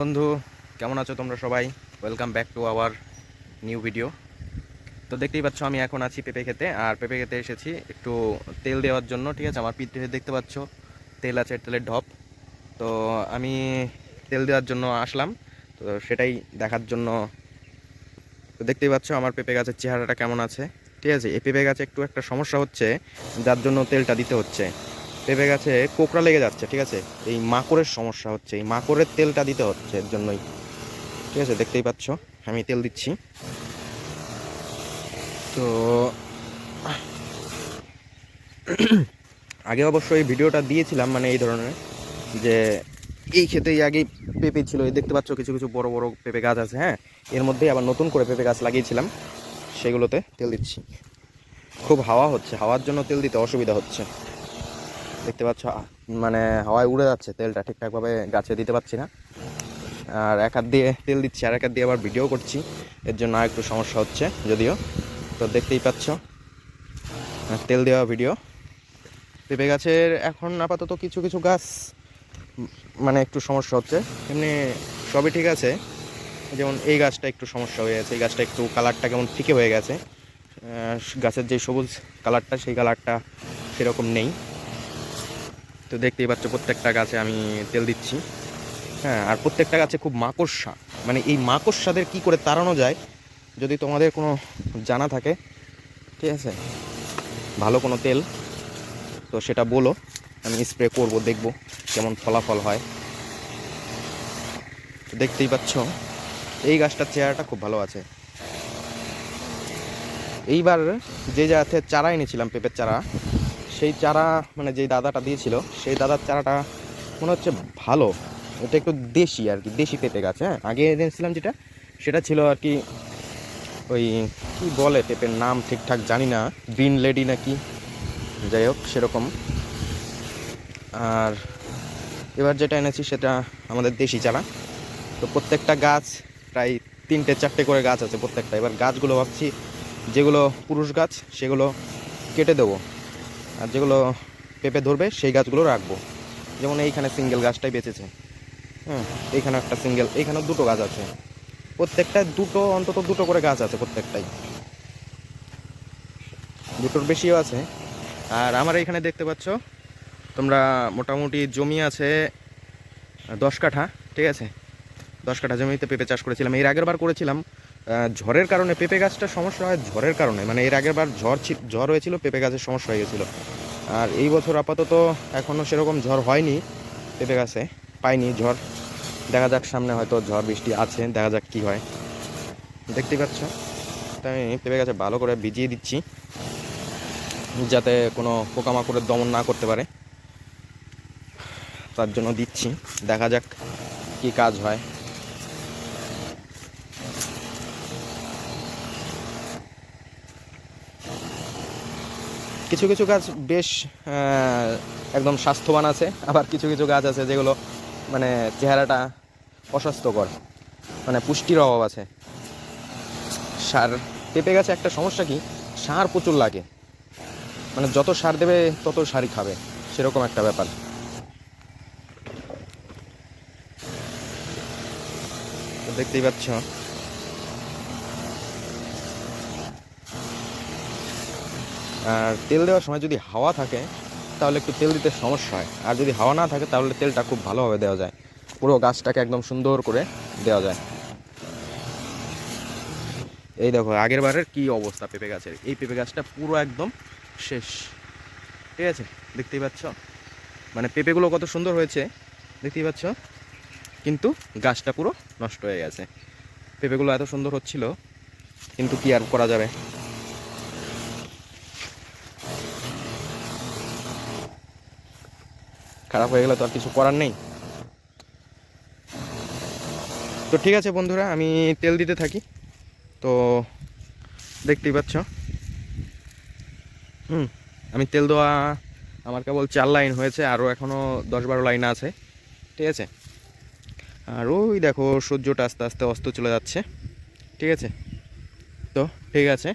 বন্ধু, কেমন আছো তোমরা সবাই? Welcome back to our new video তো দেখতেই পাচ্ছ, আমি এখন আছি পেঁপে খেতে, আর পেঁপে খেতে এসেছি একটু তেল দেওয়ার জন্য, ঠিক আছে? আমার পিঠে দেখতে পাচ্ছ, তেল আছে, তেলের ঢপ। তো আমি তেল দেওয়ার জন্য আসলাম, তো সেটাই দেখার জন্য। তো দেখতেই পাচ্ছ, আমার পেঁপে গাছের চেহারাটা কেমন আছে, ঠিক আছে? এই পেঁপে গাছে একটু একটা সমস্যা হচ্ছে, যার জন্য তেলটা দিতে হচ্ছে। পেঁপে গাছে, কোকড়া লেগে যাচ্ছে, ঠিক আছে? এই মাকড়ের সমস্যা হচ্ছে, এই মাকড়ের তেলটা দিতে হচ্ছে এর জন্যই। ঠিক আছে, দেখতেই পাচ্ছ, আমি তেল দিচ্ছি। তো, আগে অবশ্য এই ভিডিওটা দিয়েছিলাম মানে এই ধরনের, যে এই ক্ষেতেই আগে পেঁপে ছিল, এই দেখতে পাচ্ছ কিছু কিছু বড় বড় পেঁপে গাছ আছে হ্যাঁ? এর মধ্যেই আবার নতুন করে পেঁপে গাছ লাগিয়েছিলাম, সেগুলোতে তেল দিচ্ছি। খুব হাওয়া হচ্ছে, হাওয়ার জন্য তেল দিতে অসুবিধা হচ্ছে। দেখতে পাচ্ছ মানে হাওয়ায় উড়ে যাচ্ছে তেলটা, ঠিকঠাকভাবে গাছে দিতে পারছি না। আর এক হাত দিয়ে তেল দিচ্ছি আর এক হাত দিয়ে আবার ভিডিও করছি। এর জন্য আর একটু সমস্যা হচ্ছে যদিও। তো দেখতেই পাচ্ছ তেল দেওয়া ভিডিও। পেঁপে গাছের এখন আপাতত কিছু কিছু গাছ মানে একটু সমস্যা হচ্ছে। এমনি সবই ঠিক আছে। যেমন এই গাছটা একটু সমস্যা হয়ে গেছে, এই গাছটা একটু কালারটা কেমন ফিকে হয়ে গেছে। গাছের যে সবুজ কালারটা, সেই কালারটা সেরকম নেই। তো দেখতেই পাচ্ছ প্রত্যেকটা গাছে আমি তেল দিচ্ছি। হ্যাঁ আর প্রত্যেকটা গাছে খুব মাকড়সা। মানে এই মাকড়সাদের কি করে তাড়ানো যায়, যদি তোমাদের কোনো জানা থাকে, ঠিক আছে? ভালো কোনো তেল, তো সেটা বলো। আমি স্প্রে করব, দেখব কেমন ফলাফল হয়। তো দেখতেই পাচ্ছ, এই গাছটার চেহারাটা খুব ভালো আছে। এইবার যে জায়গাতে চারা এনেছিলাম, পেঁপের চারা সেই চারা মানে যেই দাদাটা দিয়েছিল, সেই দাদার চারাটা মনে হচ্ছে ভালো। এটা একটু দেশি আর কি, দেশি পেঁপে গাছ হ্যাঁ? আগে এনেছিলাম যেটা, সেটা ছিল আর কি ওই, কি বলে পেঁপের নাম ঠিকঠাক জানি না, গ্রিন লেডি নাকি? যাই হোক, সেরকম। আর এবার যেটা এনেছি সেটা আমাদের দেশি চারা। তো প্রত্যেকটা গাছ প্রায় তিনটে, চারটে করে গাছ আছে প্রত্যেকটা। এবার গাছগুলো ভাবছি, যেগুলো পুরুষ গাছ, সেগুলো কেটে দেবো। আর যেগুলো পেঁপে ধরবে, সেই গাছগুলো রাখব। যেমন এইখানে সিঙ্গেল গাছটাই বেঁচেছে। হ্যাঁ এইখানে একটা সিঙ্গেল এইখানেও দুটো গাছ আছে। প্রত্যেকটা দুটো, অন্তত দুটো করে গাছ আছে প্রত্যেকটাই। দুটোর বেশিও আছে। আর আমার এইখানে দেখতে পাচ্ছ, তোমরা মোটামুটি জমি আছে দশ কাঠা, ঠিক আছে? দশ কাঠা জমিতে পেঁপে চাষ করেছিলাম। এর আগের বার করেছিলাম ঝড়ের কারণে পেঁপে গাছটা সমস্যা হয়, ঝড়ের কারণে। মানে এর আগের বার ঝড় ঝড় হয়েছিল, পেঁপে গাছের সমস্যা হয়ে গেছিল। আর এই বছর আপাতত এখনও সেরকম ঝড় হয়নি, পেঁপে গাছে পাইনি ঝড়। দেখা যাক সামনে হয়তো ঝড় বৃষ্টি আছে, দেখা যাক কী হয়। দেখতে পাচ্ছ? তাই আমি পেঁপে গাছে ভালো করে ভিজিয়ে দিচ্ছি, যাতে কোনো পোকামাকড়ের দমন না করতে পারে। তার জন্য দিচ্ছি, দেখা যাক কি কাজ হয়। কিছু কিছু গাছ বেশ একদম স্বাস্থ্যবান আছে, আবার কিছু কিছু গাছ আছে যেগুলো মানে চেহারাটা অস্বাস্থ্যকর মানে পুষ্টির অভাব আছে। সার পেঁপে গাছে একটা সমস্যা কি, সার প্রচুর লাগে। মানে যত সার দেবে, তত সারই খাবে, সেরকম একটা ব্যাপার। দেখতেই পাচ্ছ আর তেল দেওয়ার সময় যদি হাওয়া থাকে, তাহলে একটু তেল দিতে সমস্যা হয়। আর যদি হাওয়া না থাকে, তাহলে তেলটা খুব ভালোভাবে দেওয়া যায়। পুরো গাছটাকে একদম সুন্দর করে দেওয়া যায়। এই দেখো, আগের বারের কি অবস্থা পেঁপে গাছের। এই পেঁপে গাছটা পুরো একদম শেষ। ঠিক আছে? দেখতেই পাচ্ছ? মানে পেঁপেগুলো কত সুন্দর হয়েছে, দেখতেই পাচ্ছ? কিন্তু গাছটা পুরো নষ্ট হয়ে গেছে। পেঁপেগুলো এত সুন্দর হচ্ছিল, কিন্তু কি আর করা যাবে? খারাপ হয়ে গেলে তো আর কিছু করার নেই। তো ঠিক আছে বন্ধুরা, আমি তেল দিতে থাকি। তো দেখতেই পাচ্ছ। হুম, আমি তেল দেওয়া আমার কেবল চার লাইন হয়েছে, আরও এখনও দশ বারো লাইন আছে। ঠিক আছে? আর ওই দেখো সূর্যটা আস্তে আস্তে অস্ত চলে যাচ্ছে। ঠিক আছে? তো ঠিক আছে।